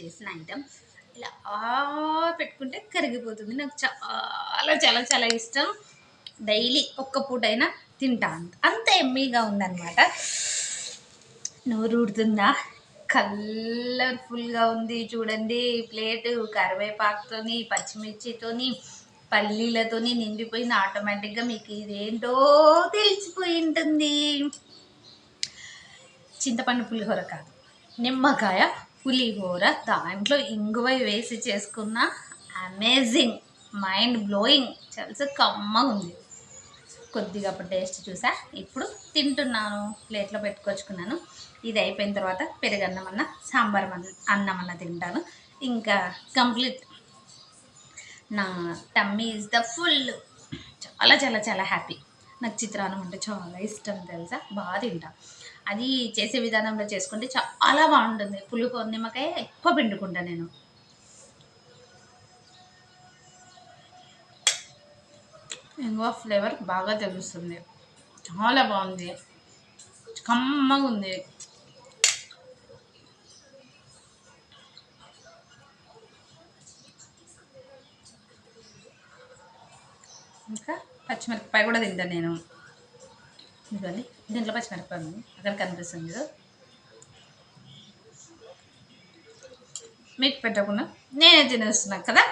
చేసిన ఐటమ్ ఇలా పెట్టుకుంటే కరిగిపోతుంది. నాకు చాలా చాలా చాలా ఇష్టం. డైలీ ఒక్క పూటైనా తింటాను అంత ఎమ్మీగా ఉందన్నమాట. నోరు ఊడుతుందా కలర్ఫుల్గా ఉంది చూడండి. ప్లేట్ కరివేపాకుతోని పచ్చిమిర్చితోని పల్లీలతోని నిండిపోయింది. ఆటోమేటిక్గా మీకు ఇదేంటో తెలిసిపోయి ఉంటుంది. చింతపండు పులిహోర కాదు. నిమ్మకాయ పులిహోర దాంట్లో ఇంగువ వేసి చేసుకున్న అమేజింగ్ మైండ్ బ్లోయింగ్ చాలా కమ్మగా ఉంది. కొద్దిగా అప్పుడు టేస్ట్ చూసా. ఇప్పుడు తింటున్నాను ప్లేట్లో పెట్టుకొచ్చుకున్నాను. ఇది అయిపోయిన తర్వాత పెరుగన్నం అన్న సాంబార్ అన్న అన్నం అన్న తింటాను. ఇంకా కంప్లీట్ నా టమ్మీ ఈజ్ ద ఫుల్ చాలా చాలా చాలా హ్యాపీ నాకు చిత్రాన్నం అంటే చాలా ఇష్టం తెలుసా? బాగా తింటా. అది చేసే విధానంలో చేసుకుంటే చాలా బాగుంటుంది. పులుపు నిమ్మకాయ ఎక్కువ పిండుకుంటా నేను. ఇంకో ఫ్లేవర్ బాగా తెలుస్తుంది. చాలా బాగుంది. కమ్మగా ఉంది. ఇంకా పచ్చిమిరపకాయ కూడా తింటాను నేను. ఇదిగోండి దీంట్లో పచ్చిమిరపకాయ అక్కడ కనిపిస్తుంది కదా మీకు పెట్టకుండా నేనే తినేస్తున్నాను కదా?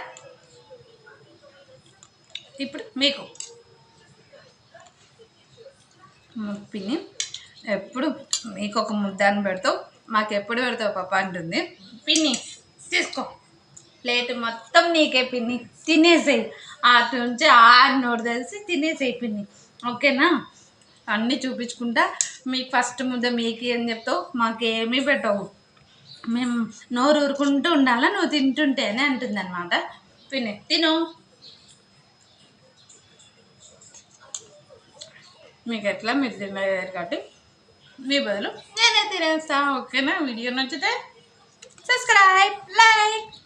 ఇప్పుడు మీకు పిన్ని ఎప్పుడు మీకు ఒక ముద్దాన్ని పెడతావు మాకు ఎప్పుడు పెడతావు పాప అంటుంది. పిన్ని తీసుకో. ప్లేట్ మొత్తం నీకే పిన్ని. తినేసేయి. అటు నుంచి ఆరు నోరు తెలిసి తినేసేయి పిన్ని. ఓకేనా? అన్నీ చూపించుకుంటా మీకు ఫస్ట్ ముద్ద మీకు ఏం చెప్తావు మాకేమీ పెట్టవు. మేము నోరు ఊరుకుంటూ ఉండాలా నువ్వు తింటుంటేనే అంటుంది అనమాట పిన్ని తిను. మీకు ఎట్లా మీరు తినలేరు కాబట్టి మీ బదులు నేనే తినేస్తా ఓకేనా? వీడియో నచ్చితే సబ్స్క్రైబ్ లైక్.